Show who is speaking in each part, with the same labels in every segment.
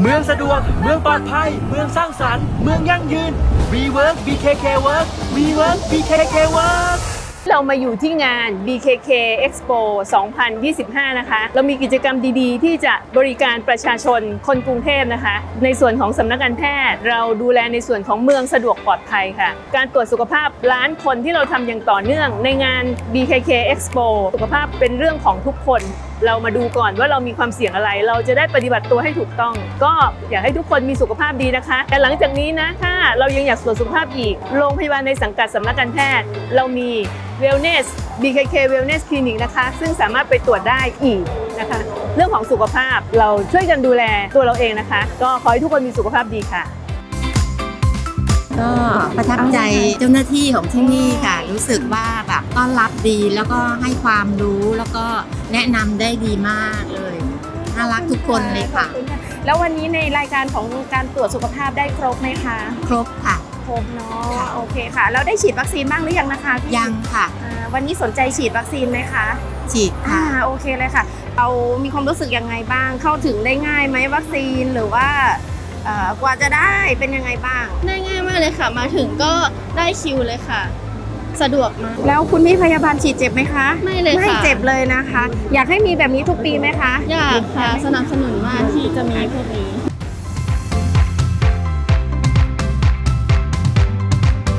Speaker 1: เมืองสะดวก เมืองปลอดภัย เมืองสร้างสรรค์ เมืองยั่งยืน WeWork BKK Work WeWork BKK Work
Speaker 2: เรามาอยู่ที่งาน BKK Expo 2025 นะคะ เรามีกิจกรรมดีๆ ที่จะบริการประชาชนคนกรุงเทพนะคะ ในส่วนของสำนักงานแพทย์ เราดูแลในส่วนของเมืองสะดวกปลอดภัยค่ะ การตรวจสุขภาพล้านคนที่เราทำอย่างต่อเนื่องในงาน BKK Expo สุขภาพเป็นเรื่องของทุกคนเรามาดูก่อนว่าเรามีความเสี่ยงอะไร เราจะได้ปฏิบัติตัวให้ถูกต้อง ก็อยากให้ทุกคนมีสุขภาพดีนะคะ แต่หลังจากนี้นะถ้าเรายังอยากตรวจสุขภาพอีก โรงพยาบาลในสังกัดสำนักการแพทย์ เรามี Wellness BKK Wellness Clinic นะคะ ซึ่งสามารถไปตรวจได้อีกนะคะ เรื่องของสุขภาพเราช่วยกันดูแลตัวเราเองนะคะ ก็ขอให้ทุกคนมีสุขภาพดีค่ะ
Speaker 3: ก็ประทับใจเจ้าหน้าที่ของที่นี่ค่ะ รู้สึกว่าแบบต้อนรับดีแล้วก็ให้ความรู้แล้วก็แนะนำได้ดีมากเลยน่ารักทุกคนเลยค่ะ
Speaker 4: แล้ววันนี้ในรายการของการตรวจสุขภาพได้ครบไหมคะ
Speaker 3: ครบค่ะ
Speaker 4: ครบเนาะ
Speaker 3: ค่ะ
Speaker 4: โอเคค่ะ แล้วได้ฉีดวัคซีนบ้างหรือยังนะคะพี่
Speaker 3: ยังค่ะ
Speaker 4: อ่าวันนี้สนใจฉีดวัคซีนไหมคะ
Speaker 3: ฉีด
Speaker 4: อ่า
Speaker 3: ค่ะ
Speaker 4: โอเคเลยค่ะ เรามีความรู้สึกยังไงบ้าง เข้าถึงได้ง่ายไหมวัคซีนหรือว่าเอ่อกว่าจะได้เป็นยังไงบ้าง
Speaker 5: ได้ง่าย มากเลยค่ะ มาถึงก็ได้คิวเลยค่ะ สะดวกมาก
Speaker 4: แล้วคุณพี่พยาบาลฉีดเจ็บไหมคะ
Speaker 5: ไม่เลยค่ะ
Speaker 4: ไม่เจ็บเลยนะคะ อยากให้มีแบบนี้ทุกปีไหมคะ
Speaker 5: อยากค่ะ สนับสนุนมากที่จะมีพวกนี้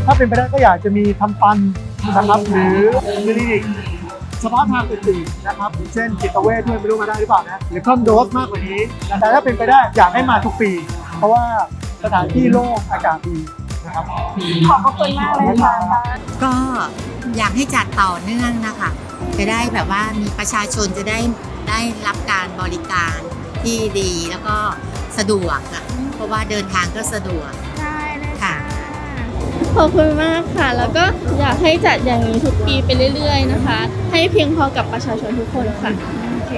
Speaker 6: ถ้าเป็นไปได้ก็อยากจะมีทำฟันนะครับหรือคลินิกเฉพาะทางอื่นๆนะครับอย่างเช่นจิตเวชด้วยไม่รู้มาได้หรือเปล่านะหรือคอนโดสมากกว่านี้แต่ถ้าเป็นไปได้อยากให้มาทุกปี เพราะว่าสถานที่โล่งอากาศดีนะครับ
Speaker 4: ขอบพระคุณมากเลยค่ะ
Speaker 3: ก็อยากให้จัดต่อเนื่องนะคะ จะได้แบบว่ามีประชาชนจะได้ได้รับการบริการที่ดีแล้วก็สะดวกอะเพราะว่าเดินทางก็สะดวก
Speaker 4: ได้เลย
Speaker 3: ค่ะ
Speaker 5: ขอบคุณมากค่ะ แล้วก็อยากให้จัดอย่างนี้ทุกปีไปเรื่อย ๆ นะคะ ให้เพียงพอกับประชาชนทุกคนค่ะ
Speaker 4: โอเค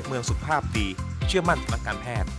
Speaker 7: พเมืองสุขภาพดี เชื่อมั่นสำนักการแพทย์